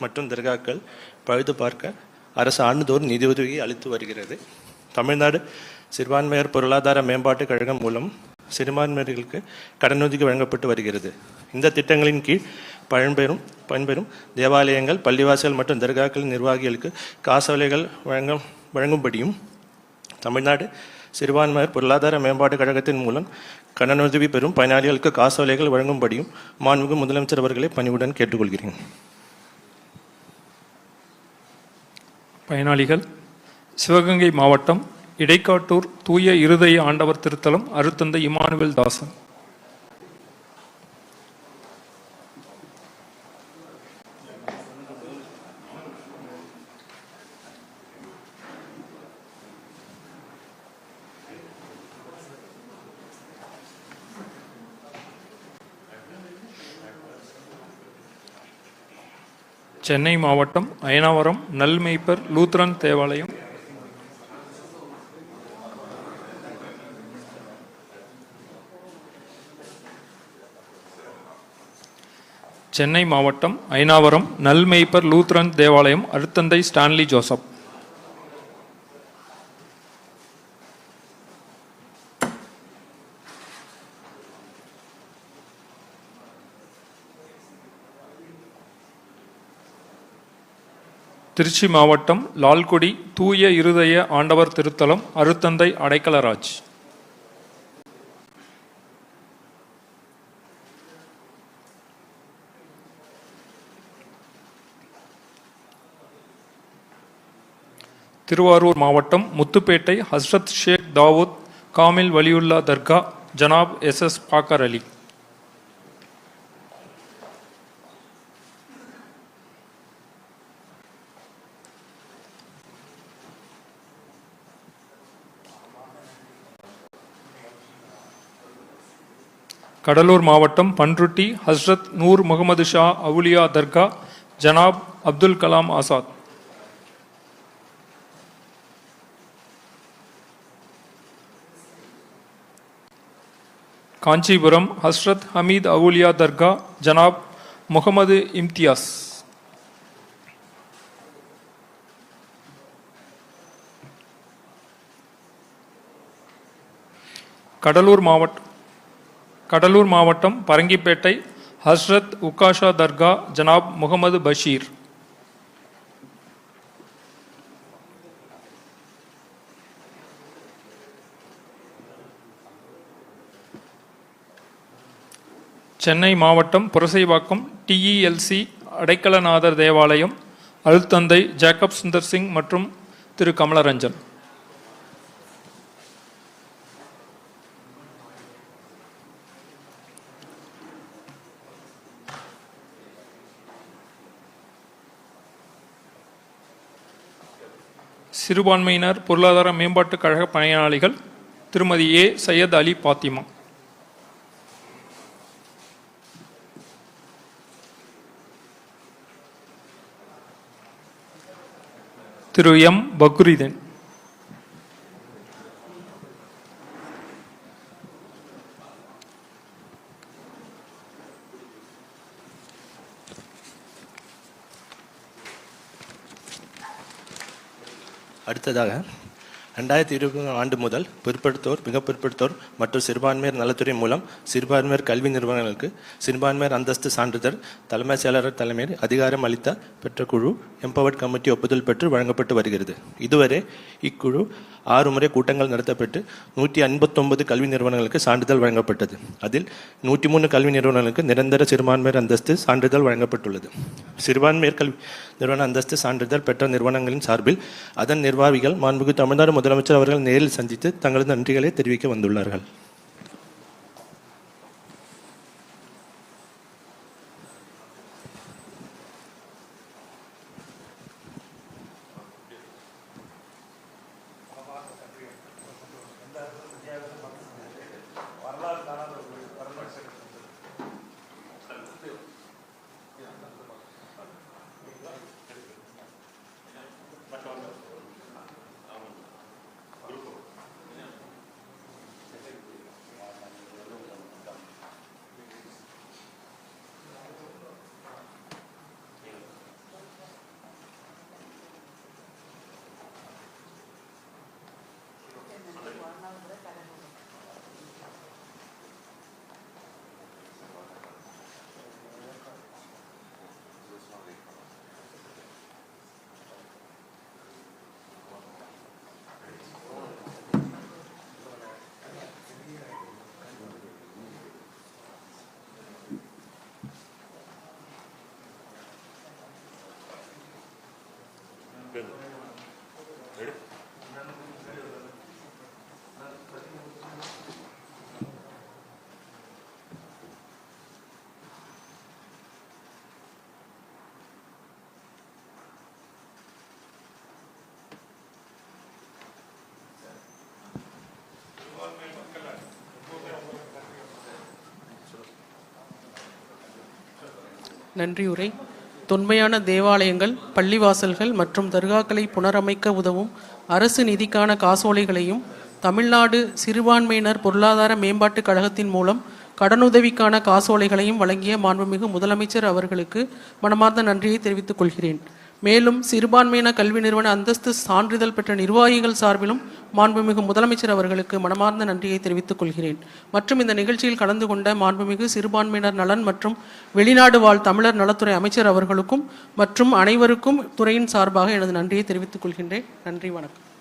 மற்றும் தர்காக்கள் பழுது பார்க்க அரசு ஆண்டுதோறும் நிதியுதவியை அளித்து வருகிறது. தமிழ்நாடு சிறுபான்மையர் பொருளாதார மேம்பாட்டுக் கழகம் மூலம் சிறுபான்மையர்களுக்கு கடனுதவி வழங்கப்பட்டு வருகிறது. இந்த திட்டங்களின் கீழ் பழம்பெரும் பயன்பெறும் தேவாலயங்கள் பள்ளிவாசல் மற்றும் தர்காக்கள் நிர்வாகிகளுக்கு காசோலைகள் வழங்க வழங்கும்படியும் தமிழ்நாடு சிறுபான்மையர் பொருளாதார மேம்பாட்டுக் கழகத்தின் மூலம் கடனுதவி பெறும் பயனாளிகளுக்கு காசோலைகள் வழங்கும்படியும் மாண்புமிகு முதலமைச்சர் அவர்களை பணிவுடன் கேட்டுக்கொள்கிறேன். பயனாளிகள் சிவகங்கை மாவட்டம் இடைக்காட்டூர் தூய இருதய ஆண்டவர் திருத்தலம் அருத்தந்தை இமானுவேல் தாசன். சென்னை மாவட்டம் அயனாவரம் நல்மெய்ப்பர் லூத்ரன் தேவாலயம். சென்னை மாவட்டம் அயனாவரம் நல்மெய்ப்பர் லூத்ரன் தேவாலயம் அருத்தந்தை ஸ்டான்லி ஜோசப். திருச்சி மாவட்டம் லால்குடி தூய இருதய ஆண்டவர் திருத்தலம் அருத்தந்தை அடைக்கலராஜ். திருவாரூர் மாவட்டம் முத்துப்பேட்டை ஹஸ்ரத் ஷேக் தாவூத் காமில் வலியுல்லா தர்கா ஜனாப் எஸ் எஸ் பாக்கர் அலி. கடலூர் மாவட்டம் பன்ருட்டி ஹஸ்ரத் நூர் முகமது ஷா அவுலியா தர்கா ஜனாப் அப்துல் கலாம் ஆசாத். காஞ்சிபுரம் ஹஸ்ரத் ஹமீத் அவுலியா தர்கா ஜனாப் முகமது இம்தியாஸ். கடலூர் மாவட்டம் கடலூர் மாவட்டம் பரங்கிப்பேட்டை ஹஸ்ரத் உக்காஷா தர்கா ஜனாப் முகமது பஷீர். சென்னை மாவட்டம் புரசைவாக்கம் டிஇஎல்சி அடைக்கலநாதர் தேவாலயம் அழுத்தந்தை ஜேக்கப் சுந்தர் சிங் மற்றும் திரு கமலரஞ்சன். சிறுபான்மையினர் பொருளாதார மேம்பாட்டுக் கழக பயனாளிகள் திருமதி ஏ. சையத் அலி பாத்திமா. திரு எம். பக்ரீதன். அடுத்ததாக ரெண்டாயிரத்தி இருபது ஆண்டு முதல் பிற்படுத்தோர் மிக பிற்படுத்தோர் மற்றும் சிறுபான்மையர் நலத்துறை மூலம் சிறுபான்மையர் கல்வி நிறுவனங்களுக்கு சிறுபான்மையர் அந்தஸ்து சான்றிதழ் தலைமைச் செயலாளர் தலைமையில் அதிகாரம் அளித்த பெற்ற குழு எம்பவர்ட் கமிட்டி ஒப்புதல் பெற்று வழங்கப்பட்டு வருகிறது. இதுவரை இக்குழு ஆறு முறை கூட்டங்கள் நடத்தப்பட்டு நூற்றி ஐம்பத்தொன்பது கல்வி நிறுவனங்களுக்கு சான்றிதழ் வழங்கப்பட்டது. அதில் நூற்றி மூணு கல்வி நிறுவனங்களுக்கு நிரந்தர சிறுபான்மையர் அந்தஸ்து சான்றிதழ் வழங்கப்பட்டுள்ளது. சிறுபான்மையர் கல்வி நிறுவன அந்தஸ்து சான்றிதழ் பெற்ற நிறுவனங்களின் சார்பில் அதன் நிர்வாகிகள் மாண்புமிகு தமிழ்நாடு முதலமைச்சர் அவர்கள் நேரில் சந்தித்து தங்களது நன்றிகளை தெரிவிக்க வந்துள்ளார்கள். நன்றியுரை தொன்மையான தேவாலயங்கள் பள்ளிவாசல்கள் மற்றும் தர்காக்களை புனரமைக்க உதவும் அரசு நிதிக்கான காசோலைகளையும் தமிழ்நாடு சிறுபான்மையினர் பொருளாதார மேம்பாட்டுக் கழகத்தின் மூலம் கடனுதவிக்கான காசோலைகளையும் வழங்கிய மாண்புமிகு முதலமைச்சர் அவர்களுக்கு மனமார்ந்த நன்றியை தெரிவித்துக் கொள்கிறேன். மேலும் சிறுபான்மையின கல்வி நிறுவன அந்தஸ்து சான்றிதழ் பெற்ற நிர்வாகிகள் சார்பிலும் மாண்புமிகு முதலமைச்சர் அவர்களுக்கு மனமார்ந்த நன்றியை தெரிவித்துக் கொள்கிறேன். மற்றும் இந்த நிகழ்ச்சியில் கலந்து கொண்ட மாண்புமிகு சிறுபான்மையினர் நலன் மற்றும் வெளிநாடு வாழ் தமிழர் நலத்துறை அமைச்சர் அவர்களுக்கும் மற்றும் அனைவருக்கும் துறையின் சார்பாக எனது நன்றியை தெரிவித்துக் கொள்கின்றேன். நன்றி வணக்கம்.